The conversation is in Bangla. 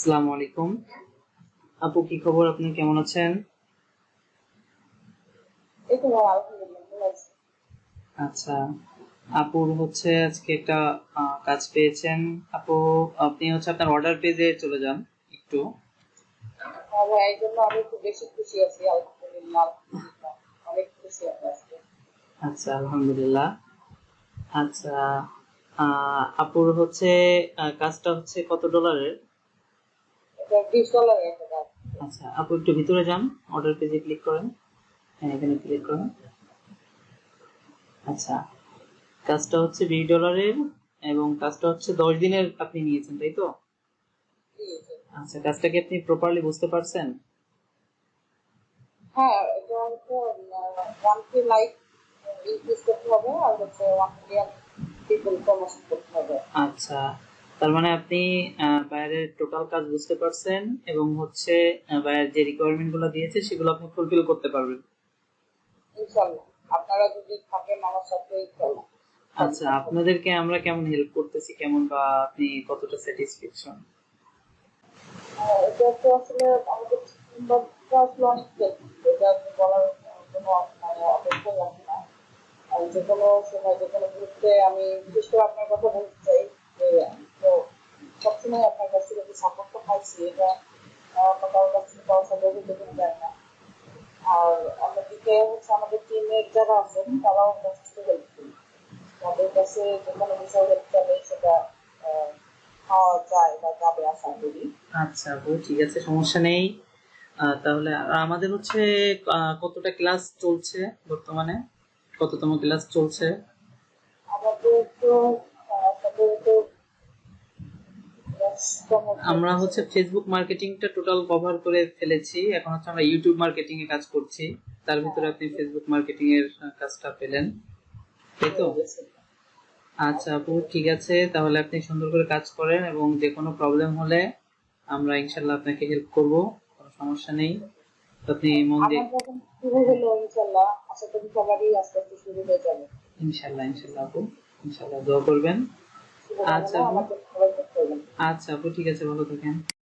আসসালামু আলাইকুম। আপু কি খবর? আপনি কেমন আছেন? আচ্ছা আপুর হচ্ছে আজকে একটা কাজ পেয়েছেন। আপু আপনি হচ্ছে আপনার অর্ডার পেজে চলে যান একটু। হ্যাঁ আচ্ছা আলহামদুলিল্লাহ। আচ্ছা আপুর হচ্ছে কাজটা হচ্ছে কত ডলারের এটা বিশ ডলারের একটা কাজ আচ্ছা আপু একটু ভিতরে যান। অর্ডার পেজে ক্লিক করেন। হ্যাঁ এখানে ক্লিক করেন। আচ্ছা কাজটা হচ্ছে বিশ ডলারের এবং কাজটা হচ্ছে দশ দিনের আপনি নিয়েছেন তাই তো? আচ্ছা কাজটা কি আপনি প্রপারলি বুঝতে পারছেন? হ্যাঁ এটা হচ্ছে ওয়ান কে লাইক ইনক্রিজ করতে হবে আর হচ্ছে ওয়ান মিলিয়ন পিপল প্রমোশন করতে হবে। আচ্ছা তার মানে আপনি বাইরের টোটাল কাজ বুঝতে পারছেন এবং হচ্ছে বাইরের যে রিকোয়ারমেন্টগুলো দিয়েছে সেগুলো আপনি ফুলফিল করতে পারবেন। ইনশাল্লাহ আপনারা যদি থাকেন আমার সাথে ইনশাল্লাহ আচ্ছা আপনাদেরকে আমরা কেমন হেল্প করতেছি কেমন বা আপনি কতটা স্যাটিসফ্যাকশন এটা তো আসলে আমাদের চিন্তাটা আসলে অনেক এটা বলার কোনো মানে অপেক্ষা রাখি না। যে কোনো সময় যে কোনো মুহূর্তে আমি বিশেষ করে আপনার কথা বলতে চাই যে সবসময় আপনার কাছ থেকে যে সাপোর্টটা পাইছি এটা অন্য কারোর কাছ থেকে পাওয়া সম্ভব হতে কোনো যায় না আর অন্যদিকে হচ্ছে আমাদের টিমের যারা আছেন তারাও যথেষ্ট হেল্পফুল তাদের কাছে যে কোনো বিষয় হেল্প চাইলে সেটা পাওয়া যায় বা যাবে আশা করি আচ্ছা আপু ঠিক আছে সমস্যা নেই। তাহলে আমাদের হচ্ছে কতটা ক্লাস চলছে বর্তমানে? কততম ক্লাস চলছে? আমাদের তো সাধারণত দশতম আমরা হচ্ছে ফেসবুক মার্কেটিংটা টোটাল কভার করে ফেলেছি। এখন হচ্ছে আমরা ইউটিউব মার্কেটিং এ কাজ করছি। তার ভিতরে আপনি ফেসবুক মার্কেটিং এর কাজটা পেলেন। তাই তো? আচ্ছা আপু ঠিক আছে। তাহলে আপনি সুন্দর করে কাজ করেন এবং যে কোনো প্রবলেম হলে আমরা ইনশাল্লাহ আপনাকে হেল্প করব। কোনো সমস্যা নেই। আপনি মন দিয়ে শুরু হলো ইনশাল্লাহ আশা করি সবারই আস্তে আস্তে শুরু হয়ে যাবে। ইনশাল্লাহ ইনশাল্লাহ আপু। ইনশাল্লাহ দোয়া করবেন। আচ্ছা। শুভকামনা আমাদের সবাই করতে হবে আচ্ছা আপু ঠিক আছে ভালো থাকেন।